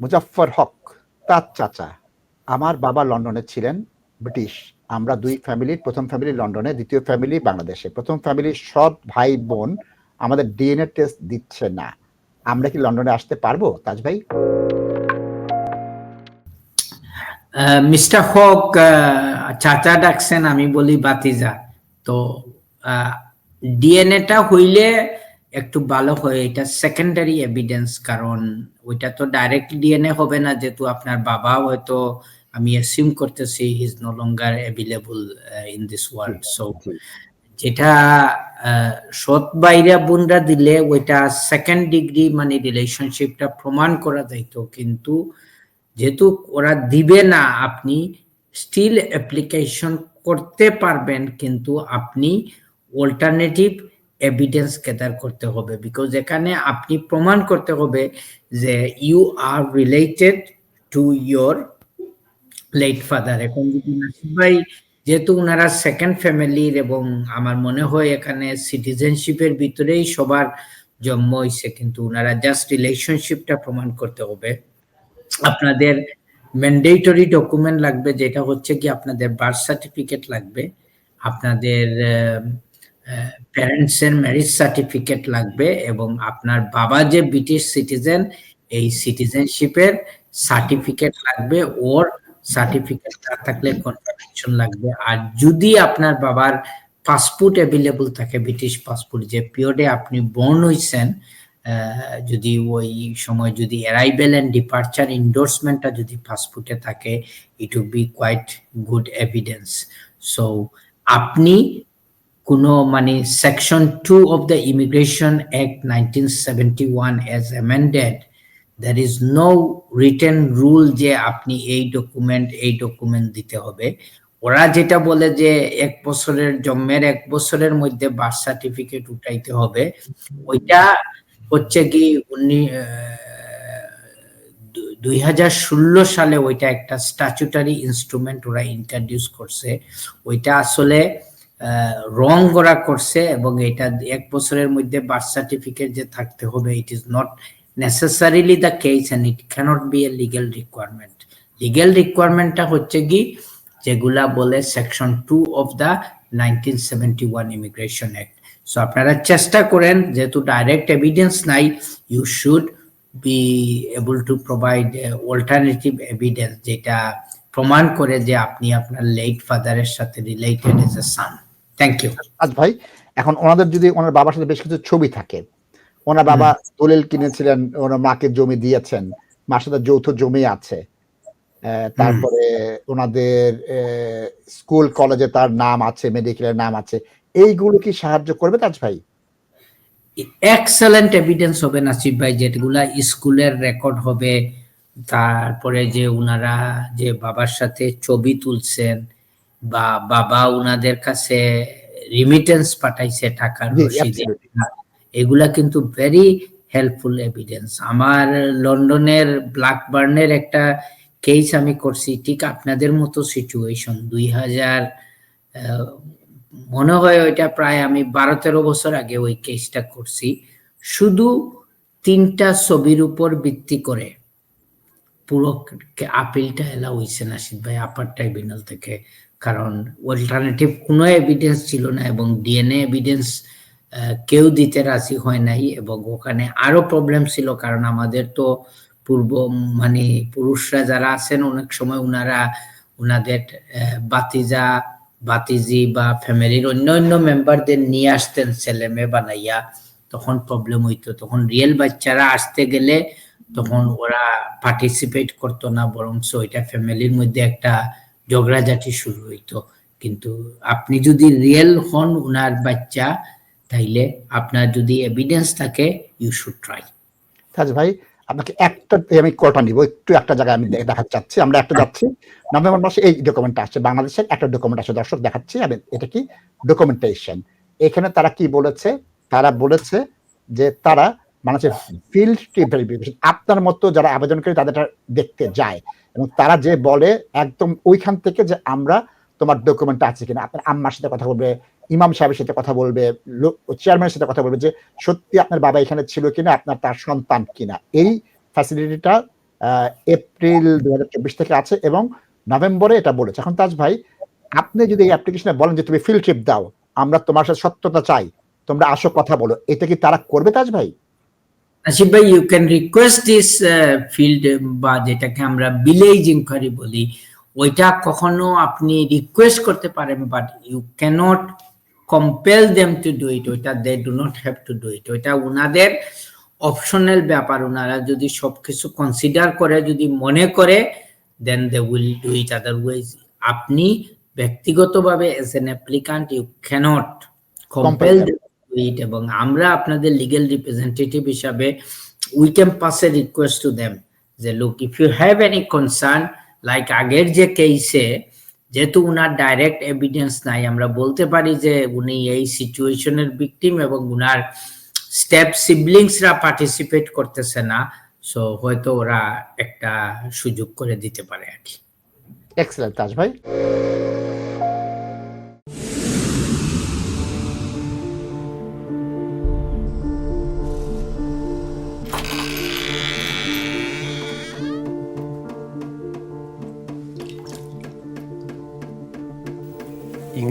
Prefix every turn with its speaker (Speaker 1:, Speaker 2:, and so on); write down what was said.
Speaker 1: মুজাফফর হক, তার চাচা। আমার বাবা লন্ডনে ছিলেন, ব্রিটিশ। আমরা দুই ফ্যামিলির প্রথম ফ্যামিলি লন্ডনে, দ্বিতীয় ফ্যামিলি বাংলাদেশে। প্রথম ফ্যামিলির সব ভাই বোন আমাদের ডিএনএ টেস্ট দিচ্ছে না। আমরা কি লন্ডনে আসতে পারব, তাজ ভাই?
Speaker 2: মিস্টার হক চাচা ডাকছেন, আমি বলি বাতিজা। তো ডিএনএটা হইলে একটু ভালো হয় এটা সেকেন্ডারি এভিডেন্স কারণ ওইটা তো ডাইরেক্ট ডিএনএ হবে না যেহেতু আপনার বাবা হয়তো আমি অ্যাসিউম করতেছি is no longer available in this world so যেটা সৎ বাইরা বোনরা দিলে ওইটা সেকেন্ড ডিগ্রি মানে রিলেশনশিপটা প্রমাণ করা যাইতো কিন্তু যেহেতু ওরা দিবে না আপনি স্টিল অ্যাপ্লিকেশন করতে পারবেন কিন্তু আপনি অল্টারনেটিভ এভিডেন্স গ্যাদার করতে হবে বিকজ এখানে আপনি প্রমাণ করতে হবে যে you are related to your late father এখন যদি নাসির ভাই, যেহেতু ওনারা সেকেন্ড ফ্যামিলির এবং আমার মনে হয় এখানে সিটিজেনশিপের ভিতরেই সবার জন্ম হয়েছে কিন্তু ওনারা জাস্ট রিলেশনশিপটা প্রমাণ করতে হবে। আপনাদের ম্যান্ডেটরি ডকুমেন্ট লাগবে, যেটা হচ্ছে কি আপনাদের বার্থ সার্টিফিকেট লাগবে, আপনাদের প্যারেন্টসের ম্যারেজ সার্টিফিকেট লাগবে এবং আপনার বাবা যে ব্রিটিশ সিটিজেন এই সিটিজেনশিপের সার্টিফিকেট লাগবে, ওর সার্টিফিকেট না থাকলে কনফার্মেশন লাগবে। আর যদি আপনার বাবার পাসপোর্ট অ্যাভেলেবল থাকে ব্রিটিশ পাসপোর্ট যে পিরিয়ডে আপনি বর্ন হয়েছেন যদি ওই সময় যদি অ্যারাইভেল অ্যান্ড ডিপার্চার ইন্ডোর্সমেন্টটা যদি পাসপোর্টে থাকে it would be quite good evidence so আপনি কোনো মানে section two of the Immigration Act nineteen seventy one as amended there is no written rule যে আপনি এই ডকুমেন্ট এই ডকুমেন্ট দিতে হবে। ওরা যেটা বলে যে এক বছরের জন্মের এক বছরের মধ্যে বার্থ সার্টিফিকেট উঠাইতে হবে, ওইটা হচ্ছে কি উনি দুই হাজার ষোলো সালে ওইটা একটা স্ট্যাচুটারি ইনস্ট্রুমেন্ট ওরা ইন্ট্রোডিউস করছে। ওইটা আসলে রং করা করছে এবং এটা এক বছরের মধ্যে বার্থ সার্টিফিকেট যে থাকতে হবে it is not necessarily the case and it cannot be a legal requirement legal রিকোয়ারমেন্টটা হচ্ছে কি, যেগুলা বলে section two of the nineteen seventy one Immigration Act so আপনারা চেষ্টা করেন, যেহেতু ডাইরেক্ট এভিডেন্স নাই you should be able to provide alternative evidence যেটা প্রমাণ করে যে আপনি আপনার লেট ফাদারের সাথে related as a son thank you
Speaker 1: আজ ভাই এখন ওনাদের যদি ওনার বাবার সাথে বেশ কিছু ছবি থাকে ওনার বাবা দলিল কিনেছিলেন ওনার মাকে জমি দিয়েছেন মার সাথে যৌথ জমি আছে তারপরে ওনাদের স্কুল কলেজে তার নাম আছে মেডিকেলের নাম আছে এইগুলো কি সাহায্য করবে তাজ ভাই?
Speaker 2: এক্সেলেন্ট এভিডেন্স হবে নাসিব ভাই যেগুলা স্কুলের রেকর্ড হবে তারপরে যে ওনারা যে বাবার সাথে ছবি তুলছেন বা বাবা ওনাদের কাছে রিমিটেন্স পাঠাইছে টাকার এগুলা কিন্তু ভেরি হেল্পফুল এভিডেন্স আমার লন্ডনের ব্ল্যাকবার্নের একটা কেস আমি করছি ঠিক আপনাদের মতো সিচুয়েশন দুই হাজার মনে হয় ওইটা প্রায় আমি বারো তেরো বছর আগে ওই কেসটা করছি। শুধু তিনটা ছবির উপর ভিত্তি করে পুরো আপিলটা এলা হয়েছে নাসিদ ভাই আপার ট্রাইব্যুনাল থেকে। কারণ অল্টারনেটিভ কোনো এভিডেন্স ছিল না এবং ডিএনএ এভিডেন্স কেউ দিতে রাজি হয় নাই এবং ওখানে আরও প্রবলেম ছিল। কারণ আমাদের তো পূর্ব মানে পুরুষরা যারা আছেন, অনেক সময় ওনারা ওনাদের বাতিজা, বাতিজি বা ফ্যামিলির অন্য অন্য মেম্বারদের নিয়ে আসতেন ছেলে মেয়ে বানাইয়া। তখন প্রবলেম হইতো। তখন রিয়েল বাচ্চারা আসতে গেলে তখন ওরা পার্টিসিপেট করতো না বরং ওইটা ফ্যামিলির মধ্যে একটা ঝগড়াঝাটি শুরু হইতো। কিন্তু আপনি যদি রিয়েল হন উনার বাচ্চা তাইলে আপনার যদি এভিডেন্স থাকে ইউ শুড ট্রাই
Speaker 1: তাজ ভাই আপনাকে একটা আমি কটা নিব একটু একটা জায়গায় আমি দেখাতে চাচ্ছি আমরা একটা যাচ্ছি। নভেম্বর মাসে এই ডকুমেন্টটা আসছে বাংলাদেশের একটা ডকুমেন্ট আসছে দর্শক দেখাচ্ছি আমি এটা কি? ডকুমেন্টেশন এখানে তারা কি বলেছে? তারা বলেছে যে তারা বাংলাদেশের ফিল্ড ট্রিপ আপনার মতো যারা আবেদনকারী তাদেরটা দেখতে যায়। এবং তারা যে বলে একদম ওইখান থেকে যে আমরা তোমার ডকুমেন্ট আছে কিনা। আপনার আম্মার সাথে কথা বলবে, ইমাম সাহেবের সাথে কথা বলবে চেয়ারম্যানের সাথে কথা বলবে যে, সত্যি আপনার বাবা এখানে ছিল কিনা, আপনার তার সন্তান কিনা। এই ফ্যাসিলিটিটা এপ্রিল দু হাজার চব্বিশ থেকে আছে এবং নভেম্বরে এটা বলেছে। এখন তাজ ভাই, আপনি যদি এই অ্যাপ্লিকেশনে বলেন যে, তুমি ফিল্ড ট্রিপ দাও, আমরা তোমার সাথে সত্যতা চাই, তোমরা আসো, কথা বলো। এটা কি তারা করবে তাজ ভাই?
Speaker 2: আসিফ ভাই you can request this field বা যেটাকে আমরা ভিলেজ ইনকোয়ারি বলি ওইটা কখনো আপনি রিকোয়েস্ট করতে পারেন but you cannot compel them to do it ওইটা they do not have to do it ওইটা ওনাদের অপশনাল ব্যাপার। ওনারা যদি সবকিছু কনসিডার করে যদি মনে করে then they will do it otherwise আপনি ব্যক্তিগতভাবে as an applicant you cannot compel
Speaker 1: them.
Speaker 2: It এবং আমরা আপনাদের লিগেল রিপ্রেজেন্টেটিভ হিসাবে we can pass a request to them যে look if you have any concern like আগের যে কেসে যেহেতু উনার ডাইরেক্ট এভিডেন্স নাই, আমরা বলতে পারি যে, উনি এই সিচুয়েশনের ভিকটিম এবং উনার স্টেপ সিবলিংসরা পার্টিসিপেট করতেছে না সো হয়তো ওরা একটা সুযোগ করে দিতে পারে আর কি।
Speaker 1: এক্সেলেন্ট তাজ ভাই।